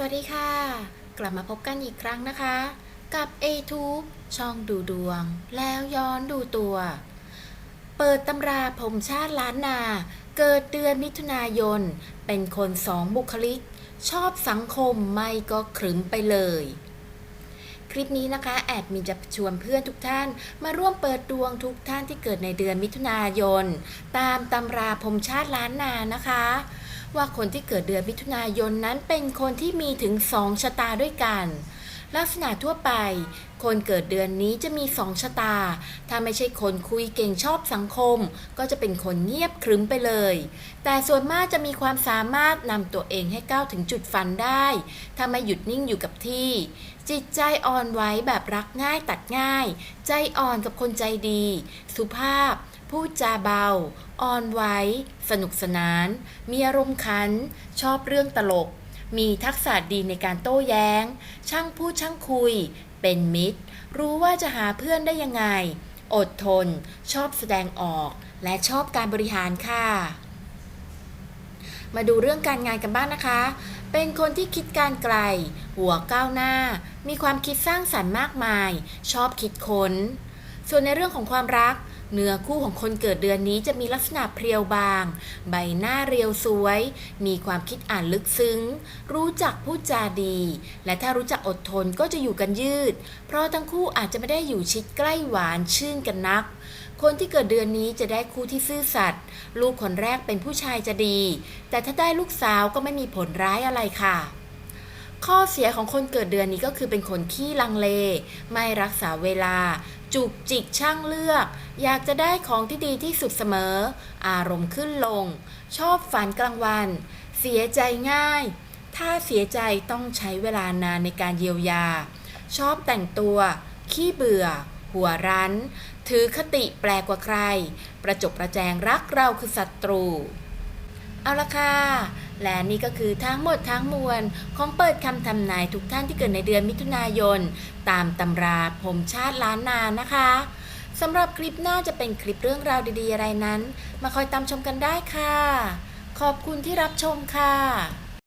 สวัสดีค่ะ กลับมาพบกันอีกครั้งนะคะ กับ a t u b e ช่องดูดวง แล้วย้อนดูตัว เปิดตำราผมชาติล้านนา เกิดเดือนมิถุนายน เป็นคนสองบุคลิก ชอบสังคมไม่ก็ขรึมไปเลย คลิปนี้นะคะ แอดมินจะชวนเพื่อนทุกท่าน มาร่วมเปิดดวงทุกท่านที่เกิดในเดือนมิถุนายน ตามตำราผมชาติล้านนานะคะ ว่าคนที่เกิดเดือนมิถุนายนนั้นเป็นคนที่มีถึงสองชะตาด้วยกัน ลักษณะทั่วไป คนเกิดเดือนนี้จะมีสองชะตา ถ้าไม่ใช่คนคุยเก่งชอบสังคม ก็จะเป็นคนเงียบครึ้มไปเลย แต่ส่วนมากจะมีความสามารถนำตัวเองให้ก้าวถึงจุดฝันได้ ถ้าไม่หยุดนิ่งอยู่กับที่จิตใจอ่อนไหวแบบรักง่ายตัดง่าย ใจอ่อนกับคนใจดี สุภาพ พูดจาเบา อ่อนไหว สนุกสนาน มีอารมณ์ขัน ชอบเรื่องตลก มีทักษะดีในการโต้แย้ง ช่างพูดช่างคุย เป็นมิตร รู้ว่าจะหาเพื่อนได้ยังไง อดทน ชอบแสดงออก และชอบการบริหารค่ะ มาดูเรื่องการงานกันบ้างนะคะ เป็นคนที่คิดการไกล หัวก้าวหน้า มีความคิดสร้างสรรค์มากมาย ชอบคิดค้น ส่วนในเรื่องของความรัก เนื้อคู่ของคนเกิดเดือนนี้จะมีลักษณะเพรียวบาง ใบหน้าเรียวสวย มีความคิดอ่านลึกซึ้ง รู้จักพูดจาดี และถ้ารู้จักอดทนก็จะอยู่กันยืด เพราะทั้งคู่อาจจะไม่ได้อยู่ชิดใกล้หวานชื่นกันนัก คนที่เกิดเดือนนี้จะได้คู่ที่ซื่อสัตย์ลูกคนแรกเป็นผู้ชายจะดี แต่ถ้าได้ลูกสาวก็ไม่มีผลร้ายอะไรค่ะ ข้อเสียของคนเกิดเดือนนี้ก็คือเป็นคนขี้ลังเล ไม่รักษาเวลา จุกจิกช่างเลือก อยากจะได้ของที่ดีที่สุดเสมอ อารมณ์ขึ้นลง ชอบฝันกลางวัน เสียใจง่าย ถ้าเสียใจต้องใช้เวลานานในการเยียวยา ชอบแต่งตัว ขี้เบื่อ หัวรั้น ถือคติแปลกกว่าใคร ประจบประแจงรักเราคือศัตรู เอาละค่ะ และนี่ก็คือทั้งหมดทั้งมวลของเปิดคำทำนายทุกท่านที่เกิดในเดือนมิถุนายน ตามตำราผมชาติล้านนานะคะสำหรับคลิปหน้าจะเป็นคลิปเรื่องราวดีๆ อะไรนั้น มาคอยตามชมกันได้ค่ะ ขอบคุณที่รับชมค่ะ